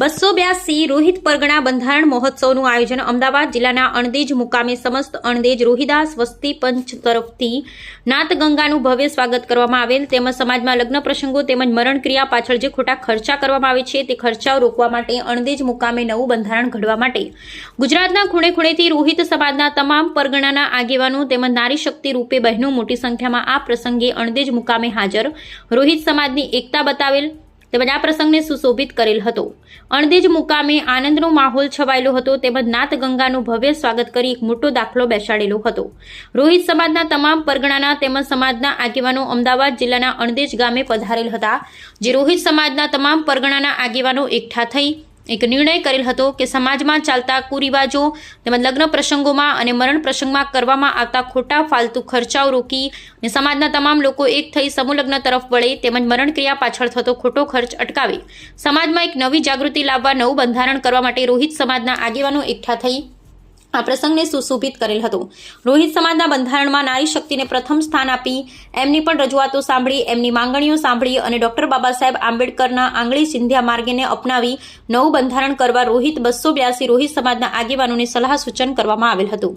બસો બ્યાસી રોહિત પરગણા બંધારણ મહોત્સવનું આયોજન અમદાવાદ જિલ્લાના અણદેજ મુકામે સમસ્ત અણદેજ રોહિદાસ વસ્તી પંચ તરફથી નાતગંગાનું ભવ્ય સ્વાગત કરવામાં આવેલ. તેમજ સમાજમાં લગ્ન પ્રસંગો તેમજ મરણ ક્રિયા પાછળ જે ખોટા ખર્ચા કરવામાં આવે છે તે ખર્ચાઓ રોકવા માટે અણદેજ મુકામે નવું બંધારણ ઘડવા માટે ગુજરાતના ખૂણે ખૂણેથી રોહિત સમાજના તમામ પરગણાના આગેવાનો તેમજ નારી શક્તિ રૂપે બહેનો મોટી સંખ્યામાં આ પ્રસંગે અણદેજ મુકામે હાજર. રોહિત સમાજની એકતા બતાવેલ. તેમજ આ પ્રસંગને સુશોભિત કરેલ હતો. અણદેજ મુકામે આનંદનો માહોલ છવાયેલો હતો, તેમજ નાત ગંગાનું ભવ્ય સ્વાગત કરી એક મોટો દાખલો બેસાડેલો હતો. રોહિત સમાજના તમામ પરગણાના તેમજ સમાજના આગેવાનો અમદાવાદ જિલ્લાના અણદેજ ગામે પધારેલ હતા, જે રોહિત સમાજના તમામ પરગણાના આગેવાનો એકઠા થઈ એક નિર્ણય કરેલ હતો કે સમાજમાં ચાલતા કુરિવાજો તેમજ લગ્ન પ્રસંગોમાં અને મરણ પ્રસંગમાં કરવામાં આવતા ખોટા ફાલતુ ખર્ચાઓ રોકી અને સમાજના તમામ લોકો એક થઈ સમૂહ તરફ વળે તેમજ મરણ ક્રિયા પાછળ થતો ખોટો ખર્ચ અટકાવે. સમાજમાં એક નવી જાગૃતિ લાવવા નવું બંધારણ કરવા માટે રોહિત સમાજના આગેવાનો એકઠા થઈ આ પ્રસંગને સુશોભિત કરેલ હતો. રોહિત સમાજના બંધારણમાં નારી શક્તિને પ્રથમ સ્થાન આપી એમની પણ રજૂઆતો સાંભળી, એમની માંગણીઓ સાંભળી અને ડોક્ટર બાબા સાહેબ આંબેડકરના આંગળી સિંધ્યા માર્ગને અપનાવી નવું બંધારણ કરવા રોહિત બસો બ્યાસી રોહિત સમાજના આગેવાનોને સલાહ સૂચન કરવામાં આવેલ હતું.